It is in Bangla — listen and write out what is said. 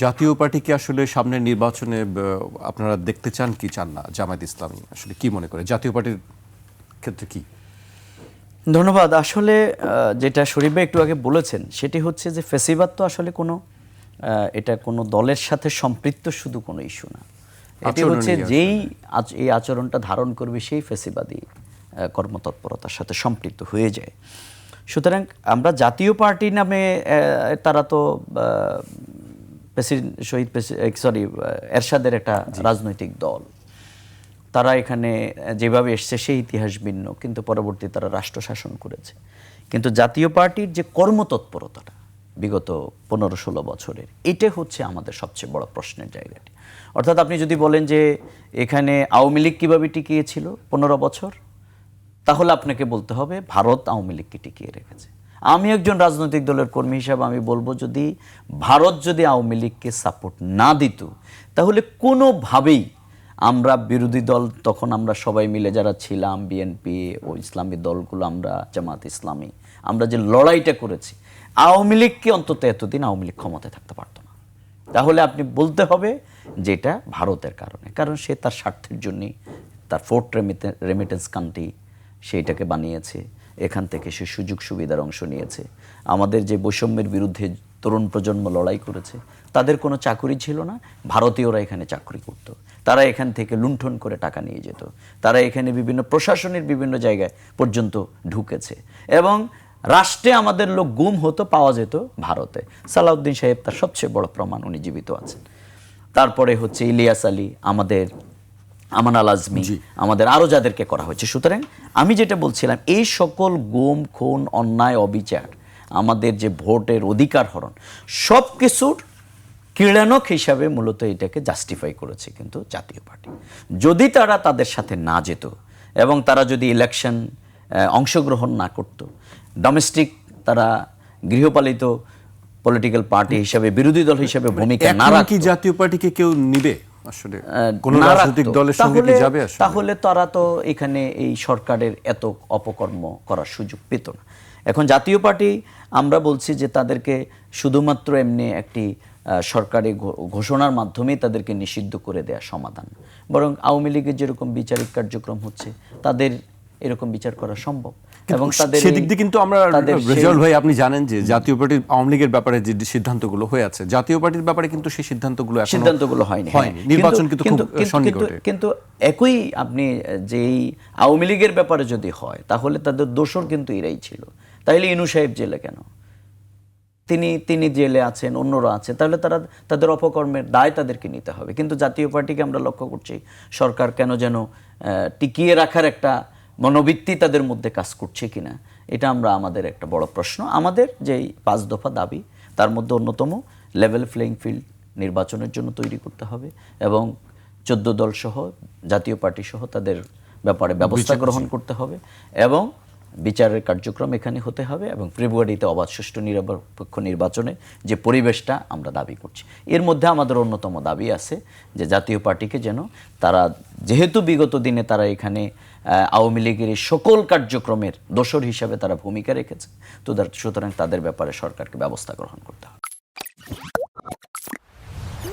জাতীয় পার্টিকে আসলে সামনের নির্বাচনে আপনারা দেখতে চান কি চান না? জামায়াত ইসলামী আসলে কি মনে করে? জাতীয় পার্টির ক্ষেত্রে কি? ধন্যবাদ। আসলে যেটা শরীফ একটু আগে বলেছেন সেটি হচ্ছে যে ফেসিবাদ তো আসলে কোনো এটা কোনো দলের সাথে সম্পৃক্ত শুধু কোনো ইস্যু না। এটি হচ্ছে যেই এই আচরণটা ধারণ করবে সেই ফেসিবাদী কর্মতৎপরতার সাথে সম্পৃক্ত হয়ে যায়। সুতরাং আমরা জাতীয় পার্টি নামে তারা তো প্রেসিডেন্ট শহীদ সরি এরশাদের একটা রাজনৈতিক দল। তারা এখানে যেভাবে এসছে সেই ইতিহাস ভিন্ন কিন্তু পরবর্তী তারা রাষ্ট্র শাসন করেছে। কিন্তু জাতীয় পার্টির যে কর্মতৎপরতাটা বিগত পনেরো ষোলো বছরের এটা হচ্ছে আমাদের সবচেয়ে বড় প্রশ্নের জায়গাটি। অর্থাৎ আপনি যদি বলেন যে এখানে আওয়ামী লীগ কীভাবে টিকিয়েছিল পনেরো বছর তাহলে আপনাকে বলতে হবে ভারত আওয়ামী লীগকে টিকিয়ে রেখেছে। আমি একজন রাজনৈতিক দলের কর্মী হিসাবে আমি বলব, যদি ভারত যদি আওয়ামী লীগকে সাপোর্ট না দিত, তাহলে কোনোভাবেই আমরা বিরোধী দল, তখন আমরা সবাই মিলে যারা ছিলাম বিএনপি ও ইসলামী দলগুলো, আমরা জামাত ইসলামী, আমরা যে লড়াইটা করেছি, আওয়ামী লীগকে অন্তত এতদিন আওয়ামী লীগ ক্ষমতায় থাকতে পারতো না। তাহলে আপনি বলতে হবে যেটা ভারতের কারণে, কারণ সে তার স্বার্থের জন্যই, তার ফোর্ট রেমিটেন্স কান্ট্রি সেইটাকে বানিয়েছে। এখান থেকে সে সুযোগ সুবিধার অংশ নিয়েছে। আমাদের যে বৈষম্যের বিরুদ্ধে তরুণ প্রজন্ম লড়াই করেছে, তাদের কোনো চাকুরি ছিল না। ভারতীয়রা এখানে চাকরি করত। তারা এখান থেকে লুণ্ঠন করে টাকা নিয়ে যেত। তারা এখানে বিভিন্ন প্রশাসনের বিভিন্ন জায়গায় পর্যন্ত ঢুকেছে। এবং রাষ্ট্রে আমাদের লোক গুম হতো, পাওয়া যেত ভারতে। সালাউদ্দিন সাহেব তার সবচেয়ে বড় প্রমাণ, উনি জীবিত আছেন। তারপরে হচ্ছে ইলিয়াস আলী, আমাদের আমান আল আজমি আমাদের আরও যাদেরকে করা হয়েছে। সুতরাং আমি যেটা বলছিলাম এই সকল গুম খুন অন্যায় অবিচার আমাদের যে ভোটের অধিকার হরণ সব কিছুর ক্রীড়ানক হিসাবে মূলত এটাকে জাস্টিফাই করেছে কিন্তু জাতীয় পার্টি। যদি তারা তাদের সাথে না যেত এবং তারা যদি ইলেকশন অংশগ্রহণ না করত ডোমেস্টিক তারা গৃহপালিত পলিটিক্যাল পার্টি হিসাবে বিরোধী দল হিসাবে ভূমিকা না কি জাতীয় পার্টিকে কেউ নিবে? আসলে কোন রাজনৈতিক দলের সঙ্গে কি যাবে আসলে? তাহলে তারা তো এখানে এই সরকারের এত অপকর্ম করার সুযোগ পেত না। এখন জাতীয় পার্টি আমরা বলছি যে তাদেরকে শুধুমাত্র এমনি একটি আহ, সরকারি ঘোষণার মাধ্যমেই তাদেরকে নিষিদ্ধ করে দেয়া সমাধান। বরং আওয়ামী লীগের যেরকম বিচারিক কার্যক্রম হচ্ছে তাদের এরকম বিচার করা সম্ভব। এবং তাদের সেদিক দিয়ে কিন্তু আমরা রেজাল্ট ভাই আপনি জানেন যে জাতীয় পার্টির আওয়ামী লীগের ব্যাপারে যে সিদ্ধান্তগুলো হয়ে আছে জাতীয় পার্টির ব্যাপারে কিন্তু সেই সিদ্ধান্তগুলো সিদ্ধান্তগুলো হয়নি হ্যাঁ। নির্বাচন কিন্তু কিন্তু- একই আপনি যেই আওয়ামী লীগের ব্যাপারে যদি হয় তাহলে তাদের দোষর কিন্তু এরাই ছিল। তাহলে ইনু সাহেব জেলে কেন? তিনি তিনি জেলে আছেন অন্যরা আছেন তাহলে তারা তাদের অপকর্মের দায় তাদেরকে নিতে হবে। কিন্তু জাতীয় পার্টিকে আমরা লক্ষ্য করছি সরকার কেন যেন আহ, টিকিয়ে রাখার একটা মনোবৃত্তি তাদের মধ্যে কাজ করছে কিনা এটা আমরা আমাদের একটা বড় প্রশ্ন। আমাদের যেই পাঁচ দফা দাবি তার মধ্যে অন্যতম লেভেল প্লেইং ফিল্ড নির্বাচনের জন্য তৈরি করতে হবে এবং চোদ্দ দল সহ জাতীয় পার্টি সহ তাদের ব্যাপারে ব্যবস্থা গ্রহণ করতে হবে এবং বিচারের কার্যক্রম এখানে হতে হবে এবং ফেব্রুয়ারিতে অবাধ সুষ্ঠু নিরপেক্ষ নির্বাচনে যে পরিবেশটা আমরা দাবি করছি। এর মধ্যে আমাদের অন্যতম দাবি আছে যে জাতীয় পার্টিকে যেন তারা যেহেতু বিগত দিনে তারা এখানে আওয়ামী লীগের সকল কার্যক্রমের দোসর হিসাবে তারা ভূমিকা রেখেছে, তো সুতরাং তাদের ব্যাপারে সরকারকে ব্যবস্থা গ্রহণ করতে হবে।